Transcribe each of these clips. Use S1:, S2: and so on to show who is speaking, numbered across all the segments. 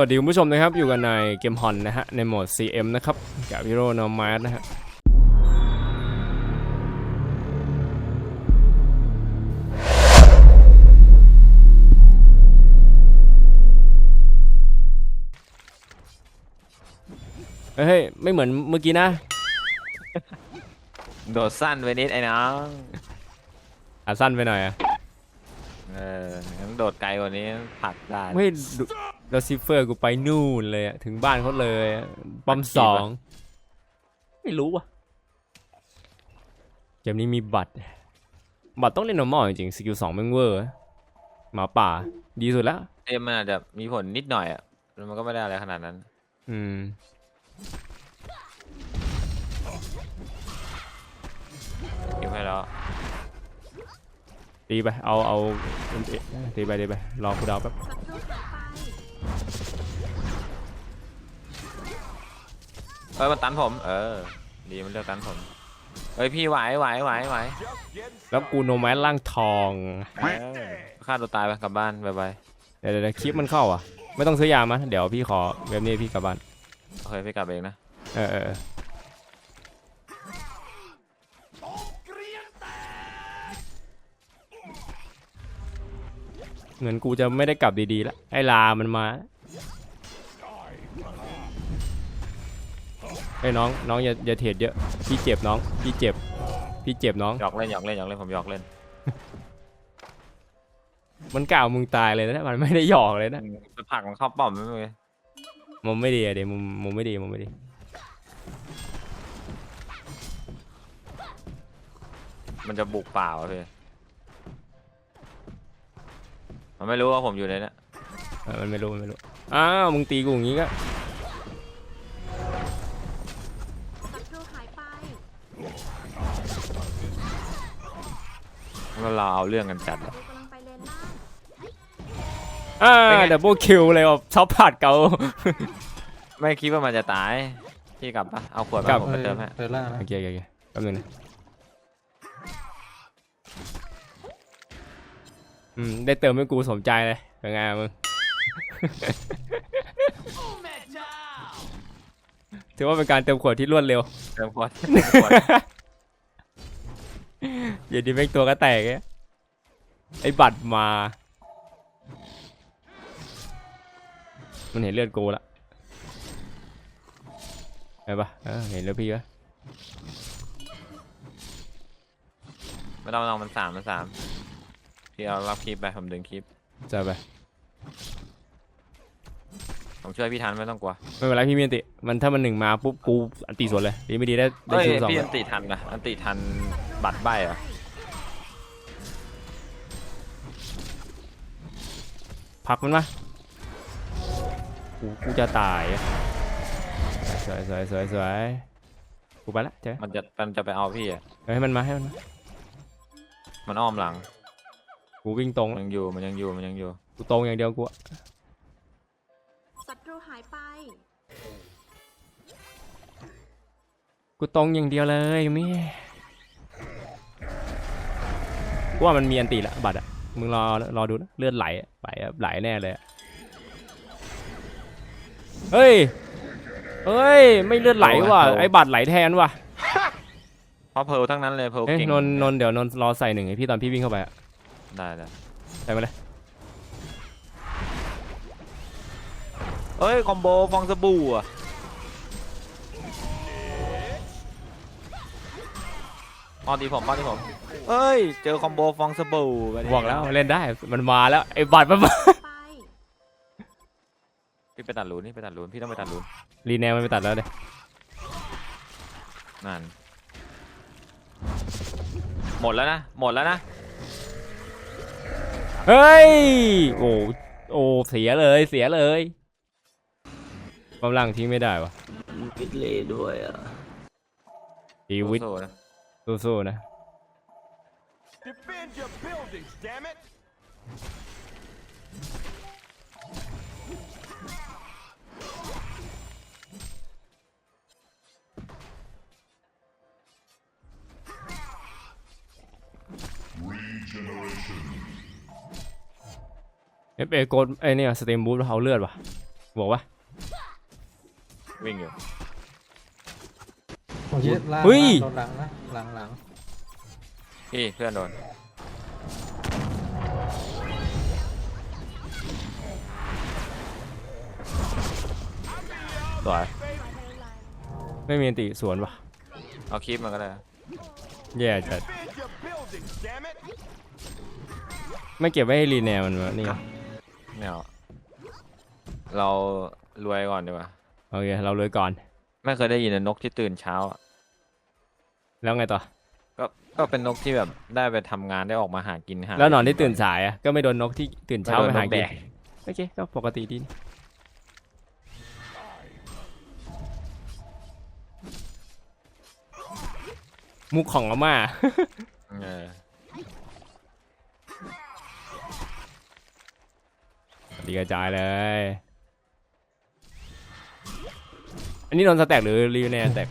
S1: วัสดีคุณผู้ชมนะครับ อยู่กันในเกมฮอนนะฮะ ในโหมด CM นะครับกับฮีโร่นอร์มานะฮะเฮ้ย ไม่เหมือนเมื่อกี้นะ
S2: โดดสั้นไปนิดไอ้น้อง
S1: อะสั้นไปหน่อยอะ
S2: เอองั้นโดดไกลกว่านี้ผลักได้
S1: ไม่ดู แล้วซิฟเฟอร์กูไปนู่นเลยอะถึงบ้านเขาเลยอะปั๊มสองไม่รู้ว่ะเกมนี้มีบัตร บัตรต้องเล่น normal จริงๆสกิลสองแม่งเวอร์หมาป่า ดีสุดแล้ว
S2: เอ็มมันอาจจะมีผลนิดหน่อยอะแล้วมันก็ไม่ได้อะไรขนาดนั้น
S1: อืม
S2: เก็บให้แล้ว
S1: ตีไป เอาเอาตีไปตีไปรอคูดาวแป๊บ
S2: เอ้ยมันตันผม เออ ดีมันเลือกตันผมเฮ้ยพี่ไหวไหวไหวไหว
S1: แล้วกูโนแมสร่างทอง
S2: เออฆ่าตัวตายไปกลับบ้านบายบาย
S1: เดี๋ยวเดี๋ยวเดี๋ยวคลิปมันเข้าอะ ไม่ต้องซื้อยามาเดี๋ยวพี่ขอเว็บนี้พี่กลับบ้าน
S2: โอเคพี่กลับเองนะ
S1: เออเออ เออเหมือนกูจะไม่ได้กลับดีๆแล้วไอ้ลามันมาไอ้ยน้องน้องอย่าอย่าเทรดเยอะพี่เจ็บน้องพี่เจ็บพี่เจ็บน้อง
S2: หยอกเล่นหยอกเล่นหยอกเล่นผมหยอกเล่น
S1: มันกล่าวมึงตายเลยนะมันไม่ได้หยอกเลยนะ
S2: ไปผลักมันเข้าป้อมไม่เป็นไร
S1: มุมไม่ดีอะเดี๋ยวมุมมุมไม่ดีมุมไม่ดี
S2: มันจะบุกเปล่าอะพี่ มันไม่รู้ว่าผมอยู่ในเนี้ย
S1: เออมันไม่รู้มันไม่รู้อ้าวมึงตีกูอย่างงี้ก็
S3: ศัตรูหายไป
S2: แล้วเราเอาเรื่องกันจัดอะ
S3: ดูกำลังไปเลนล่าง
S1: อ่า
S2: เป็นไง
S1: ดับเบิลคิวเลยว่ะชอบผัดเกา
S2: ไม่คิดว่ามันจะตายพี่กลับปะเอาขวด
S1: กลั
S2: มา
S1: บ
S2: ผมไปเติมให้
S4: เธอล่านะ
S1: โอเคโอเคโอเคแป๊บนึงนะ อืมได้เติมให้กูสมใจเลยเป็นไงมึง ถือว่าเป็นการเติมขวดที่รวดเร็ว
S2: เติมขวด
S1: อย่าดีแม่งตัวก็แตกไงไอ้บัตรมา มันเห็นเลือดกูละเห็นปะเออเห็นแล้วพี่ปะ
S2: ไม่ต้องไม่ต้องมันสามมันสาม พี่เอารับคลิปไปผมดึงคลิป
S1: จะไป
S2: ผมช่วยพี่ทันไม่ต้องกลัว
S1: ไม่เป็นไรพี่มีอันติ มันถ้ามันหนึ่งมาปุ๊บกูอันติสวนเลยดีไม่ดีได้ได้
S2: เฮ้ย
S1: คิวสอง
S2: พี่
S1: เลย
S2: อันติทันนะอันติทันบัตรใบเหรอ
S1: ผลักมันมากูกูจะตายอะสวยสวยสวยสวยกูไปละเจ๊
S2: มันจะมันจะไปเอาพี่อะ
S1: เฮ้ยให้มันมาให้มันมา
S2: มันอ้อมหลัง
S1: กูวิ่งตรง
S2: มันยังอยู่มันยังอยู่มันยังอยู่
S1: กูตรงอย่างเดียวกูอะ
S3: ศัตรูหายไป
S1: กูตรงอย่างเดียวเลยไม่กูว่ามันมีอันติละบัตรอะมึงรอรอดูนะเลือดไหลอะไหลอะไหลแน่เลยอะเฮ้ยเฮ้ย ไม่เลือดไหลว่ะไอ้บัตรไหลแทนว่ะ
S2: เพราะเพร์ลทั้งนั้นเลยเพร์ล
S1: เอ้ย
S2: เก่ง
S1: นนท์นนท์เดี๋ยวนนท์รอใส่หนึ่งให้พี่ตอนพี่วิ่งเข้าไปอะ
S2: ได้ได้
S1: ใส่มาเลย
S2: เอ้ย คอมโบฟองสบู่อะป้อนตีผมป้อนตีผม เอ้ย เจอคอมโบฟองสบู่ไปดิ
S1: บอกแล้วเล่นได้มันมาแล้วไอ้บัตรมันมา
S3: ไป
S2: พี่ไปตัดรูนนี่ไปตัดรูนพี่ต้องไปตัดรูน
S1: รีแนวมันไปตัดแล้วเลย
S2: นั่นหมดแล้วนะ หมดแล้วนะ
S1: เฮ้ย โอ้โอ้เสียเลยเสียเลยกำลังทิ้งไม่ได้วะ
S4: พิดเลด้วยอะ
S1: ชีวิต
S2: สู้ๆนะ
S1: สู้ๆนะ
S5: Defend your buildings, damn it!
S1: เอฟเอโกดไอเนี่ยสเตมบูทเอาเลือดว่ะบอกว่า
S2: วิ่งอยู่
S5: ผมคิดล่าง
S1: เฮ้ย
S5: ล่างหลังนะหลังหลัง
S2: พี่เพื่อนโดนสวย
S1: ไม่มีอันติสวนวะ
S2: เอาคลิปมันก็ได้
S1: แย่จัดไม่เก็บไว้ให้รีแนวมันวะนี่ ไง
S2: ไม่เอาเรารวยก่อนดีกว่า
S1: โอเค เราเลยก่อน
S2: ไม่เคยได้ยินนกที่ตื่นเช้าอะ
S1: แล้วไงต่อ
S2: ก็ก็เป็นนกที่แบบได้ไปทำงานได้ออกมาหากินหา
S1: แล้วหนอนที่ตื่นสายอะ ก็ไม่โดนนกที่ตื่นเช้า
S2: ไม่
S1: ไป
S2: โดน
S1: หาน
S2: กแด
S1: กิน
S2: ก
S1: โอเค ก็ปกติดีนี่มุกของอาม่า
S2: เออ
S1: ดีกระจายเลย อันนี้โดนสแต็กหรือรีวิวแนนแต็ก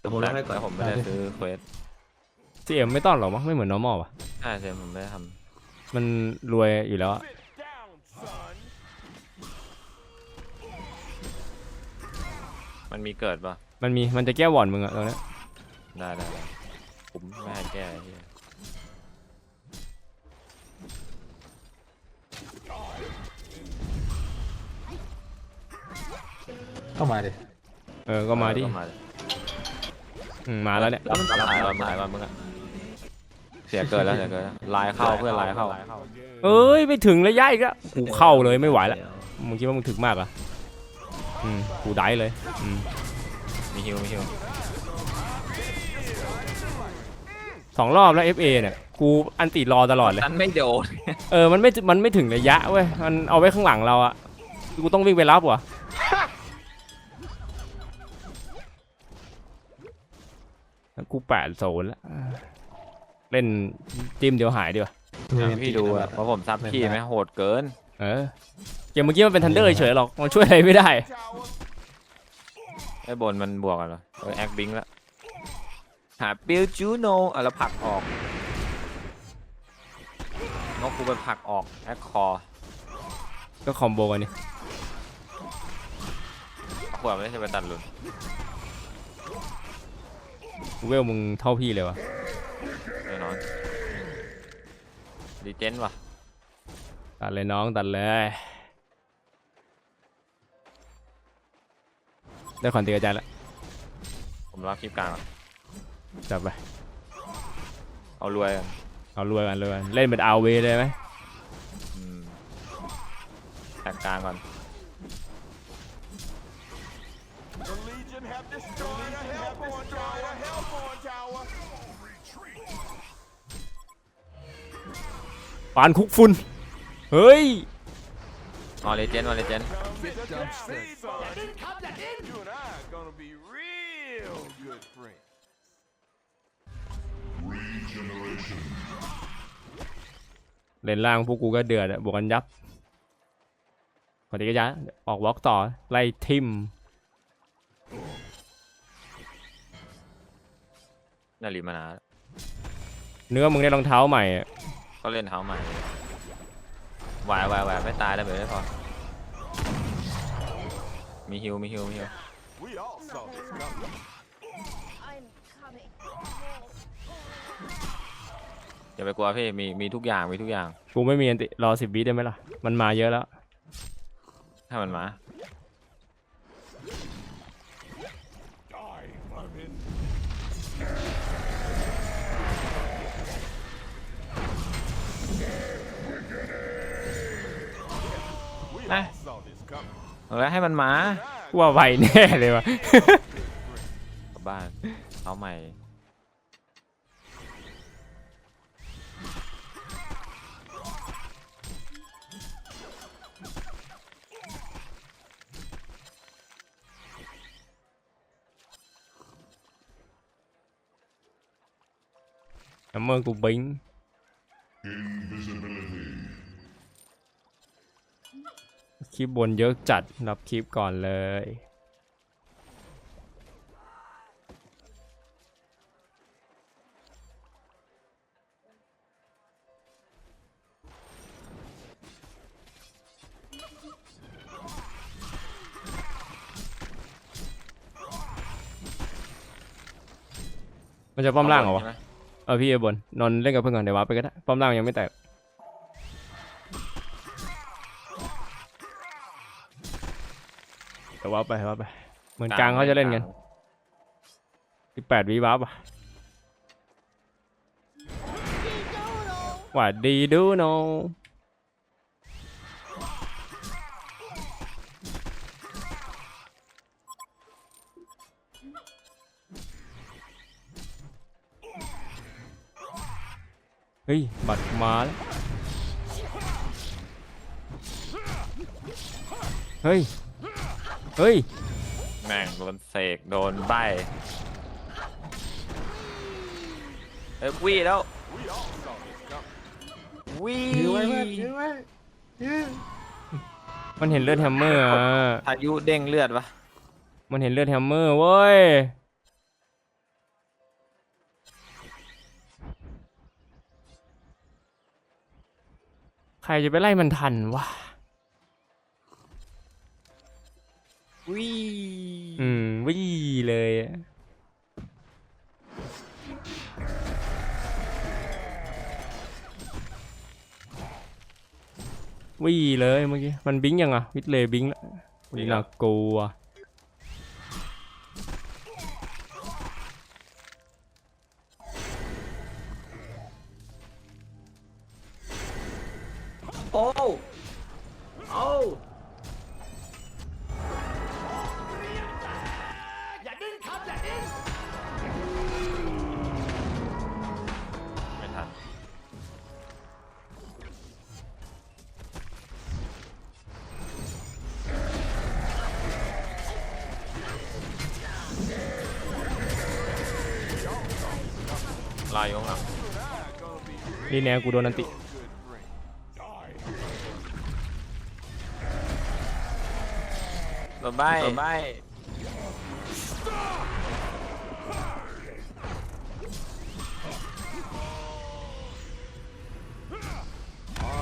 S4: เดี๋ยวผมเล่าให้ก่อน
S2: แต่ผมไม่ได้ซื้อเควส
S1: ซีเอ็มไม่ต้องหรอกมั้งไม่เหมือน normal อะ
S2: ใช่ใช่ผมไม่ได้ท
S1: มันรวยอยู่แล้วอะำ
S2: มันมีเกิดปะ
S1: มันมีมันจะแก้วอนมึงอะตรงเนี้ย
S2: ได้ได้ได้ผมไม่ให้แก้ไอ้เหี้ย
S5: เข้ามาดิ
S1: เออก็มาดิ
S2: เออก็มาดิ
S1: อืมมาแล้วเนี่ย
S2: รับรับหายก่อนหายก่อนมึงอะเสียเกิดแล้วเสียเกิดแล้วไลน์เข้าเพื่อนไลน์เข้า
S1: เอ้ยไม่ถึงระยะอีกแล้วกูเข้าเลยไม่ไหวแล้วมึงคิดว่ามึงถึงมากเหรอะอืมกูได้เลยอืม
S2: มีฮิวมีฮิว
S1: สองรอบแล้ว FA เนี่ยกูอันติรอตลอดเลย
S2: นั้นไม่โดน
S1: เออมันไม่มันไม่ถึงระยะเว้ยมันเอาไว้ข้างหลังเราอะกูต้องวิ่งไปรับวะ กูแปดโซนแล้วเล่นจิ้มเดียวหายดีกว่า
S5: มี
S2: พี่ดูอะเพราะผมซับพี่ไหมโหดเกิน
S1: เออเกมเมื่อกี้มันเป็นทันเดอร์เฉยๆหรอกมันช่วยอะไรไม่ได้
S2: ไอ้บนมันบวกกันเหรอเออแอคบิงแล้วหาปิลจูโนอะแล้วผลักออกนกกูไปผลักออกแอคคอ
S1: ก็คอมโบกันนี่
S2: ขวดไม่ได้จะไปตัดหลุน
S1: เวลมึงเท่าพี่เลยวะ
S2: แน่นอนดีเจนว่ะ
S1: ตัดเลยน้องตัดเลย ได้คอนตีกระจายแล้ว
S2: ผมรับคลิปกลางอะ
S1: จับไป
S2: เอารวยกัน
S1: เอารวยกันรวยกันเล่นเป็นอาเวเลยไหม
S2: อืมแตกกลางก่อน
S6: Hellborn tower. Hellborn tower.
S1: ปานคุกฟุนเฮ้ย
S2: ออเลเจนออเลเจน
S6: Get the damn seeds on. You and I are gonna be real good friends.
S1: เล่นล่างพวกกูก็เดือดอะบวกกันยับคอนตีกระจายออกวอล์กต่อ ไล่ทิม
S2: นารีมานา
S1: เนื้อมึงได้รองเท้าใหม่อะ
S2: ก็เล่นเท้าใหม่ไหวไหวไหวไม่ตายได้แบบไม่พอมีฮิวมีฮิวมีฮิว
S6: We all saw this coming.
S3: I'm coming
S2: อย่าไปกลัวพี่มีมีทุกอย่างมีทุกอย่าง
S1: กูไม่มีอันติรอสิบวิได้ไหมล่ะ มันมาเยอะแล้ว
S2: ถ้ามันมา
S6: We
S2: Ah.
S6: all saw this coming.
S2: เออให้มันมา
S1: กูว่าไวแน่เลยวะ
S2: กลับบ้านเอาใหม่
S1: น้ำมือ ลิปบนเยอะจัดรับคลิปก่อนเลย มันจะป้อมล่างเหรอวะ เออพี่เอบนนอนเล่นกับเพื่อนก่อนเดี๋ยววาร์ไปก็ได้ป้อมล่างยังไม่แตก เดี๋ยววาร์ปไปวาร์ปไป เหมือนกลางเขาจะเล่นกันสิบแปดวิวาร์ปอะหวัดดีดูโนเฮ้ย บัตรมาแล้ว เฮ้ย เฮ้ย
S2: แม่งโดนเสกโดนใบเอ้ยวีแล้ว
S6: We all saw this coming.
S2: วี
S5: ยื้อไว้เพื่อนยื้อไว้ยื้อ
S1: มันเห็นเลือดแฮมเมอร์อะ
S2: พายุเด้งเลือดปะ
S1: มันเห็นเลือดแฮมเมอร์เว้ย ใครจะไปไล่มันทันวะ
S2: วี
S1: อืมวี่เลยอะวี่เลยเมื่อกี้ มันบิงยังอะ วิทเลย์บิงแล้วนี่น่ากลัว
S2: ลายยงอะ
S1: ดีแนวกูโดนอันติ
S2: โดนใบโดนใบ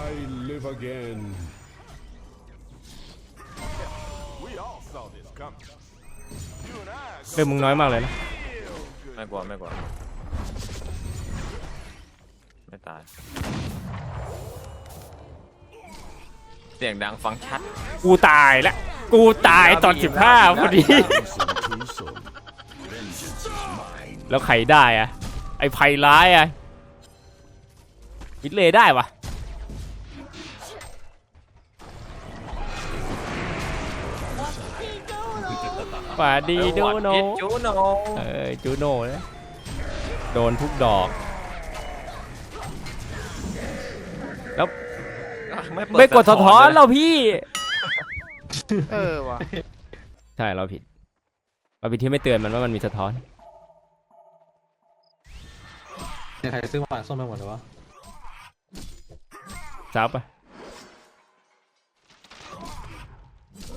S7: I live again.
S6: We all saw this coming. You and I
S1: เริ่มมึงน้อยมากเลยนะ
S2: ไม่กลัวไม่กลัว ไม่ตาย เสียงดังฟังชัด
S1: กูตายแล้วกูตายตอนสิบห้าพอดี
S7: Listen too soon. Vengeance is mine.
S1: แล้วใครได้อะไอ้ภัยร้ายอะวิทเลย์ได้วะป่าดีดูโน
S2: เออหวัดพิษจูโน
S1: เออจูโน่นะโดนทุกดอก แล้ว
S2: ไม่เปิ
S1: ไม่กดสะท้อน
S2: เลย
S1: เราพี่
S8: เออว่ะ
S1: ใช่เราผิดเราผิดที่ไม่เตือนมันว่ามันมีสะท้อน
S5: เนี่ยใครซื้อหวานส้มไปหมดเลยวะ
S1: ซับอะ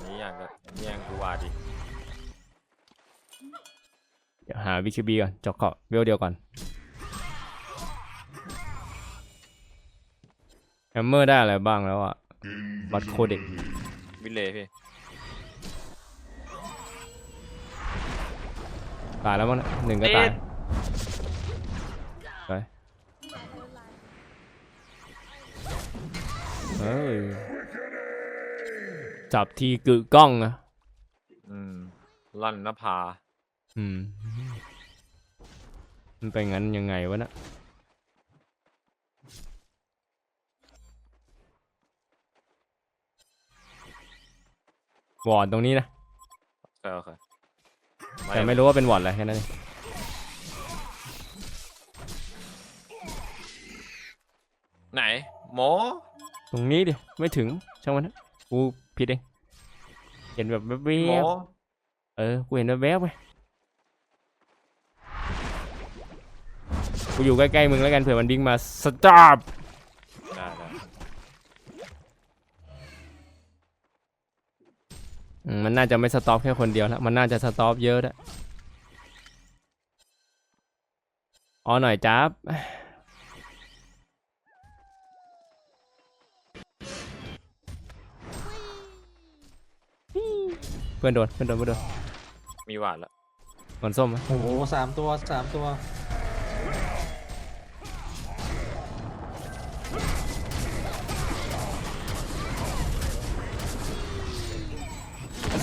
S2: นี่อยากจะแย่งกูว่าดิ
S1: เดี๋ยวหาวิคิบีก่อนเจาะเกาะเวลเดียวก่อน แฮมเมอร์ได้อะไรบ้างแล้วอะบัตรโคเด็ก
S2: วิเลย์พี่
S1: ตายแล้วมั้งนะหนึ่งก็ตายไปเฮ้ยจับทีกึกกล้องอะ
S2: อืมลั่นนภา
S1: อืม มันเป็นงั้นยังไงวะนะ วอร์ดตรงนี้นะ
S2: เออโอเค
S1: แต่ไม่รู้ว่าเป็นวอร์ดอะไรแค่นั้นเอง
S2: ไหนโม
S1: ตรงนี้ดิ ไม่ถึง ช่างมันนะกูผิดเอง เห็นแบบแว
S2: โม
S1: บๆเออ กูเห็นแวบๆไปกูอยู่ใกล้ๆมึงแล้วกันเผื่อมันดิ้งมาสตาร์
S2: ได้ได้
S1: มันน่าจะไม่สต็อปแค่คนเดียวแล้ว มันน่าจะสต็อปเยอะด้วยอ๋อหน่อยจ้าบเพื่อนโดนเพื่อนโดนเพื่อนโดน
S2: มีหวาดแล้ว
S1: หมอนส้มไหม
S5: โอ้โหสามตัวสามตัว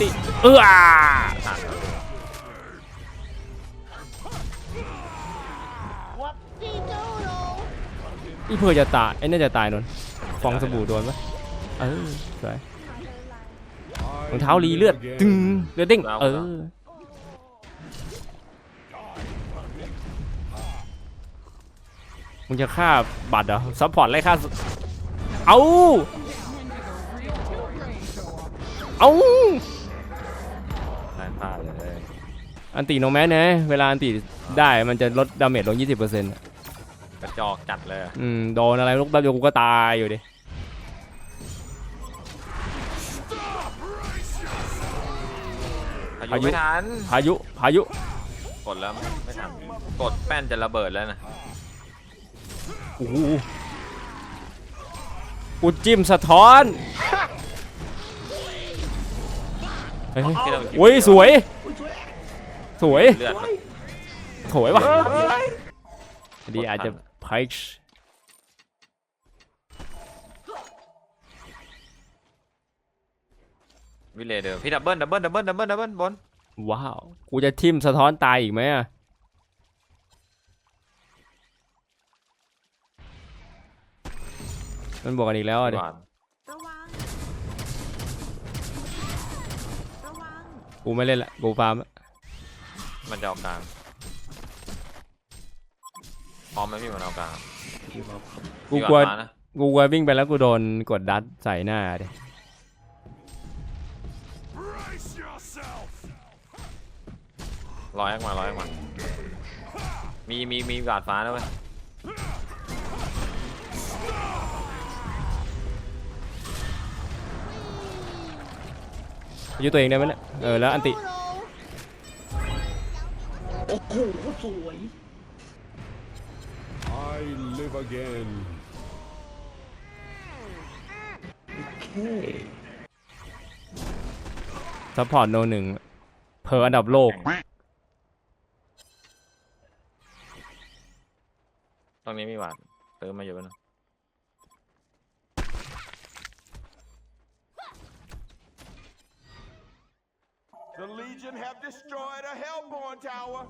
S1: ติ เออ
S2: ผ่านแล้ว
S1: อีเพื่อจะตายไอ้น่าจะตายนนฟองสบู่โดนปะเออสวยรองเท้ารีเลือดตึงเลือดเด้งเออมึงจะฆ่าบัตรเหรอซัพพอร์ตไล่ฆ่าเอาเอา อันตีโนแมสนะ เวลาอันตีได้มันจะลดดาเมจลง 20%อ
S2: กระจอกจัดเลย
S1: อืมโดนอะไรลูกแป๊บเดียวกูก็ตายอยู่ดิ
S2: พายุ ไม่ทัน
S1: พายุ พายุ
S2: กดแล้วไม่ทัน กดแป้นจะระเบิดแล้วนะ
S1: โอ้โหกูจิ้มสะท้อนเฮ้ยเฮ้ย
S2: ที่เรา
S1: โอ้ยสวย สวย
S2: เลือดมัน
S1: สวยว่ะดีอาจจะไพช
S2: วิเลย์เดิมพี่ดับเบิลดับเบิลดับเบิลดับเบิลดับเบิลบน
S1: ว้าวกูจะทิมสะท้อนตายอีกไหมอะมันบอกกันอีกแล้วอะดิ
S2: หวาน
S3: ระวังระวัง
S1: กูไม่เล่นละกูฟาร์มละ
S2: มันจะเอากลางพร้อมไหมพี่มันเอากลาง
S1: กูกลัว
S2: พี่หานมานะ
S1: กูกลัววิ่งไปแล้วกูโดนกดดัดใส่หน้าดิ
S6: Brace yourself.
S2: ร้อยแอคมาร้อยแอคมามีมีมีกาดฟ้าด้วย
S1: อายุตัวเองได้ไหมเนี่ยเออแล้วอันติ
S4: โอ้โหสวย
S6: I live again.
S4: โอเค
S1: ซัพพอร์ตโนหนึ่งเพออันดับโลก
S2: ตรงนี้มีหวานเติมมาเยอะนะ
S6: The Legion have destroyed a Hellborn tower.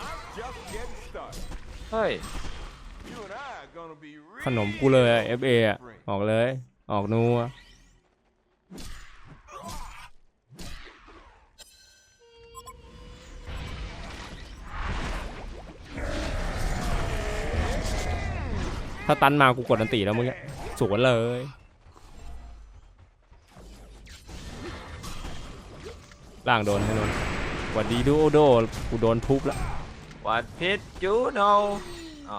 S6: I'm just getting started.
S2: เฮ้ย
S6: You and I are gonna be real
S1: ขนมกูเลยอะ FA อะออกเลย ออกนัวถ้าตันมากูกดอันติแล้วมึงอะสวนเลย ล่างโดนให้โดนหวัดดีดูโอโดกูโดนทุบแล้ว
S2: วัดพิษจูโนอ๋อ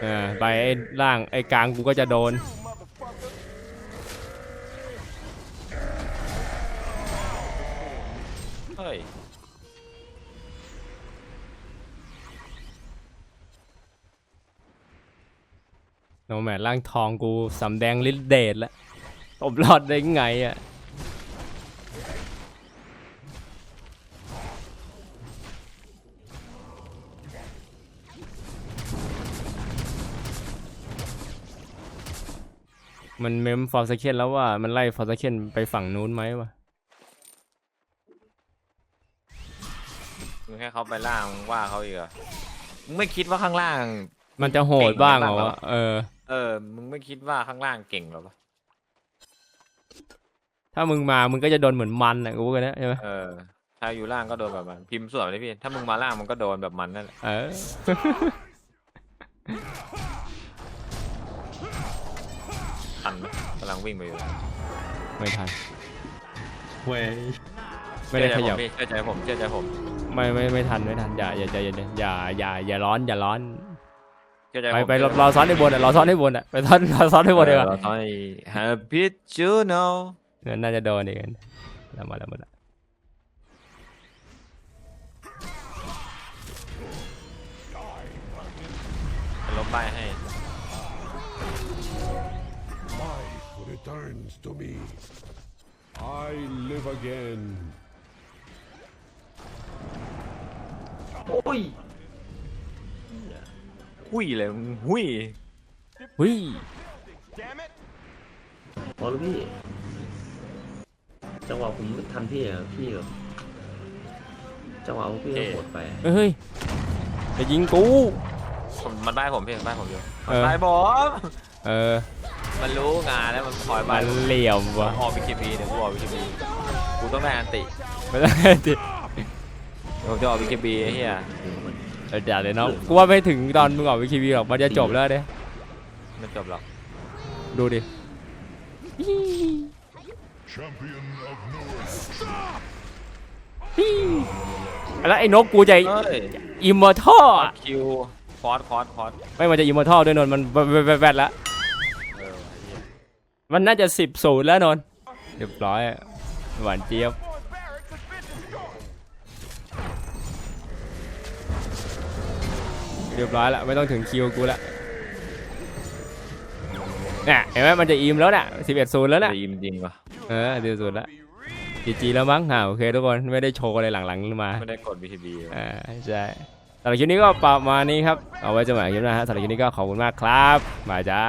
S1: เออไปไอ้ล่างไอ้กลางกูก็จะโดน
S2: เฮ้ย
S1: โนแมนร่างทองกูสำแดงฤทธิ์เดชแล้ว ตบรอดได้ไงอะมันเมมฟอร์สเคนแล้วว่ามันไล่ฟอร์สเคนไปฝั่งนู้นไหมวะ
S2: มึงให้เขาไปล่างมึงว่าเขาอีกเหรอมึงไม่คิดว่าข้างล่าง
S1: มันจะโหดบ้างเหรอ
S2: เก่งไหมบ้าง
S1: วะเออ
S2: เออ มึงไม่คิดว่าข้างล่างเก่งเหรอวะ
S1: ถ้ามึงมามึงก็จะโดนเหมือนมันอะกูว่ากันนะใช่ไหม
S2: เออ ถ้าอยู่ล่างก็โดนแบบมันพิมพ์ส่วนเลยพี่ ถ้ามึงมาล่างมันก็โดนแบบมันนั่นแหละ
S1: เออ
S2: ทันไหมกำลังวิ่งไปอยู่
S1: ไม่ทัน
S5: เว้ย
S1: ไม่ได้ขยับ
S2: เชื่อใจผมพี่เชื่อใจผมเชื่อใจผม
S1: ไม่ไม่ไม่ทันไม่ทันอย่าอย่าอย่าอย่าอย่าอย่าอย่าร้อนอย่าร้อน
S2: เชื่อใจ
S1: ไป
S2: ผม
S1: ไปรอรอซ้อนในบนอะรอซ้อนในบนอะไปซ้อนรอซ้อนในบนดีกว่า
S2: เออตอนนี้ฮ ปปี้จูโน
S1: เนี่ยน่าจะโดนเองแล้วมาแล้วมาแล้ว
S2: ลบใบให้
S6: Life returns to me. I live again.
S4: โอ้ย
S2: หุยเลยมึงหุย
S1: เฮ้ย
S6: damn it!
S4: พอแล้วพี่ จังหวะผมไม่ทันพี่อะพี่แบบจังหวะของพี่ก็โหดไป
S1: เฮ้ยจะยิงกู
S2: ผมมันได้ผมพี่มันได้ผมอยู่
S1: เอ
S2: มัน
S1: อ
S2: ได้ผม
S1: เออ
S2: มันรู้งานแล้วมันคอย
S1: มั
S2: มาน
S1: เหลี่ยม
S2: ผ
S1: ว่ะ
S2: มออกวิคิพีเดี๋ยวกูออกวิคิพีกูต้องได้อันติ
S1: ไม่ได้ดิ
S2: ผมจะออกวิคิพีไอ้เฮีย
S1: เดี๋ยวเดี๋ยวน้องกูว่าไม่ถึงตอนมึงออกวิคีวีหรอกมันจะจบแล้วเด้
S2: ไม่จบหรอก
S1: ดูดิ
S7: Champion of North.
S1: แล้วไอ้นกกูจะ
S2: เฮ้ย
S1: อิมมอร์ทัล
S2: คิวคอร์สคอร์สคอร์ส
S1: ไม่มันจะอิมมอร์ทัลด้วยนนท์มันแวดแวดแวดแล้ว
S2: เออไอ้เหี้ย
S1: มันน่าจะสิบศูนย์แล้วนนท์เรียบร้อยหวานเจี๊ยบเรียบร้อยแล้วไม่ต้องถึงคิวกูละเนี่ยเห็นไหมมันจะอิมแล้วน่ะสิบเอ็ดศูนย์แล้วน่ะ
S2: ดีมจริงว่ะ
S1: เออสิบศูนย์แล้วจีจีแล้วมั้งอ่าโอเคทุกคนไม่ได้โชว์อะไรหลังๆมา
S2: ไม่ได้กดวิคิพี
S1: อ่าใช่สำหรับคลิปนี้ก็ประมาณนี้ครับ เอาไว้เจะหมายคลิปหน้าฮะสำหรับคลิปนี้ก็ขอบคุณมากครับบายจ้า